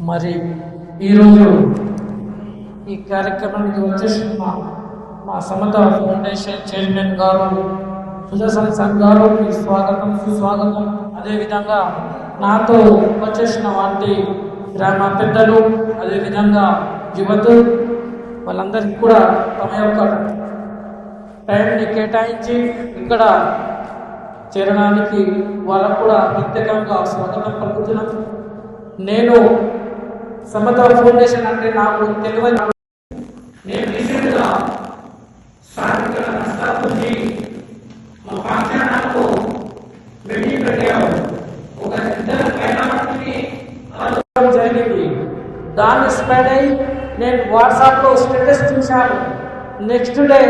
మరి ఈరోజు ఈ కార్యక్రమానికి వచ్చేసిన మా మా సమత ఫౌండేషన్ చైర్మన్ గారు సుదర్శన్ సంఘ్ గారు మీ స్వాగతం సుస్వాగతం. అదేవిధంగా నాతో వచ్చేసిన వంటి గ్రామ పెద్దలు అదేవిధంగా యువత వాళ్ళందరికీ కూడా తమ యొక్క టైంని కేటాయించి ఇక్కడ చేరడానికి వాళ్ళకు కూడా ప్రత్యేకంగా స్వాగతం పలుకుతున్నాం. నేను సమత ఫౌండేషన్ అంటే నాకు తెలియని నేను రీసెంట్గా స్థానిక నష్టాన్ని మా పాఠశాలకు వెళ్ళి పెట్టాము. ఒక ఇద్దరు పైన జరిగింది. దాన్ని స్ప్రెడ్ అయ్యి నేను వాట్సాప్లో స్టేటస్ చూశాను. నెక్స్ట్ డే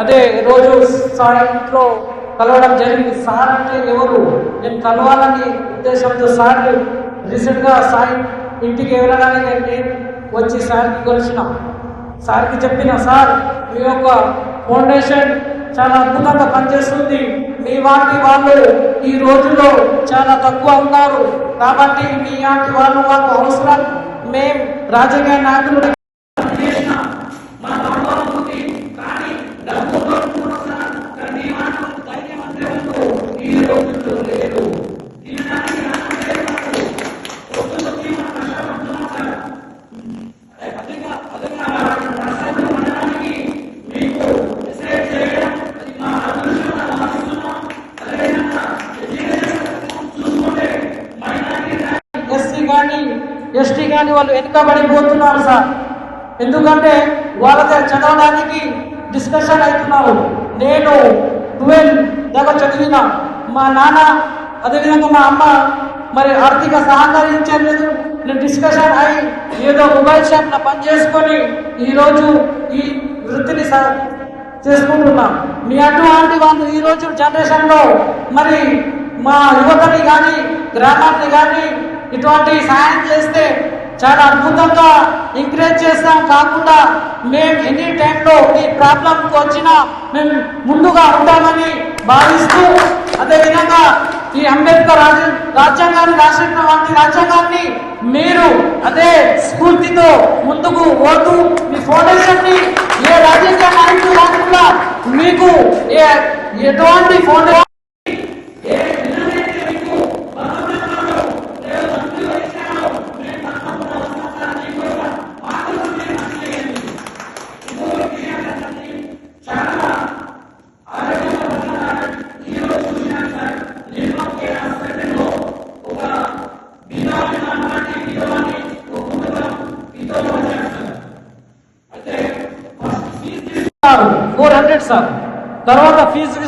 అదే రోజు సార్ ఇంట్లో కలవడం జరిగింది. సార్ అంటే ఎవరు? నేను కలవాలని ఉద్దేశంతో సార్ రీసెంట్గా సార్ ఇంటికి వెళ్ళడానికి వచ్చి సార్కి కలిసిన సార్కి చెప్పిన సార్ మీ యొక్క ఫౌండేషన్ చాలా అద్భుతంగా పనిచేస్తుంది. మీ వాటి వాళ్ళు ఈ రోజుల్లో చాలా తక్కువ ఉన్నారు. కాబట్టి మీ వాటి వాళ్ళు మాకు అవసరం. మేం రాజకీయ నాయకులు కానీ ఎస్టీ కానీ వాళ్ళు వెనుకబడిపోతున్నారు సార్. ఎందుకంటే వాళ్ళ దగ్గర చదవడానికి డిస్కషన్ అవుతున్నారు. నేను ట్వెల్వ్ దాకా చదివిన. మా నాన్న అదేవిధంగా మా అమ్మ మరి ఆర్థిక సహకరించలేదు. నేను డిస్కషన్ అయి ఏదో మొబైల్ షాప్లో పని చేసుకొని ఈరోజు ఈ వృత్తిని స- చేసుకుంటున్నాం. మీ అటువంటి వాళ్ళు ఈరోజు జనరేషన్లో మరి మా యువతని కానీ గ్రామాన్ని కానీ ఇటువంటి సాయం చేస్తే చాలా అద్భుతంగా ఎంకరేజ్ చేస్తాం. కాకుండా మేము ఎనీ టైంలో ఈ ప్రాబ్లంకి వచ్చినా మేము ముందుగా ఉంటామని భావిస్తూ అదేవిధంగా ఈ అంబేద్కర్ రాజ్యాంగాన్ని రాసిన వంటి రాజ్యాంగాన్ని మీరు అదే స్ఫూర్తితో ముందుకు పోతూ మీ ఫౌండేషన్ని ఏ రాజకీయ నాయకులు కాకుండా మీకు ఏ ఎటువంటి ఫౌండేషన్ హండ్రెడ్ సార్. తర్వాత ఫీజు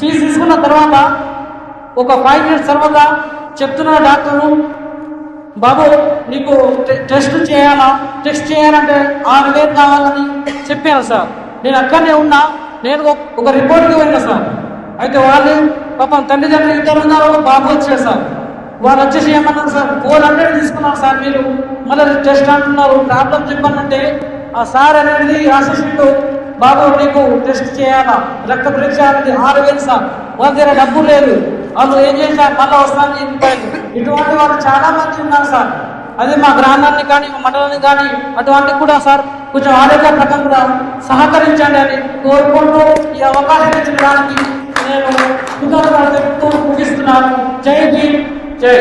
ఫీజు తీసుకున్న తర్వాత ఒక ఫైవ్ మినిట్స్ తర్వాత చెప్తున్న డాక్టరు బాబు నీకు టెస్ట్ చేయాలా? టెస్ట్ చేయాలంటే ఆరు వేలు కావాలని చెప్పాను సార్. నేను అక్కడనే ఉన్నా నేను ఒక- రిపోర్ట్కి వెళ్ళిన సార్. అయితే వాళ్ళు పాపం తల్లిదండ్రులు ఇద్దరు ఉన్నారు బాబు వచ్చారు సార్. వాళ్ళు వచ్చేసి ఏమన్నారు సార్ ఫోర్ హండ్రెడ్ తీసుకున్నారు సార్ మీరు. మళ్ళీ టెస్ట్ అంటున్నారు ప్రాబ్లం చెప్పానంటే ఆ సార్ అనేది ఆశిస్తుంటూ బాబు నీకు టెస్ట్ చేయాలా? రక్త పరీక్ష అనేది ఆరు వేలు సార్. వాళ్ళ దగ్గర డబ్బు లేదు. వాళ్ళు ఏం చేశారు? మళ్ళీ వస్తాను ఇటువంటి వాళ్ళు చాలా మంది ఉన్నారు సార్. అదే మా గ్రామాన్ని కానీ మా మండలాన్ని కానీ అటువంటి కూడా సార్ కొంచెం ఆరోగ్య ప్రకంగా సహకరించండి అని కోరుకుంటూ ఈ అవకాశం ఇచ్చడానికి నేను కృతజ్ఞతలు చెప్తూ ముగిస్తున్నాను. జై భీమ్. జై.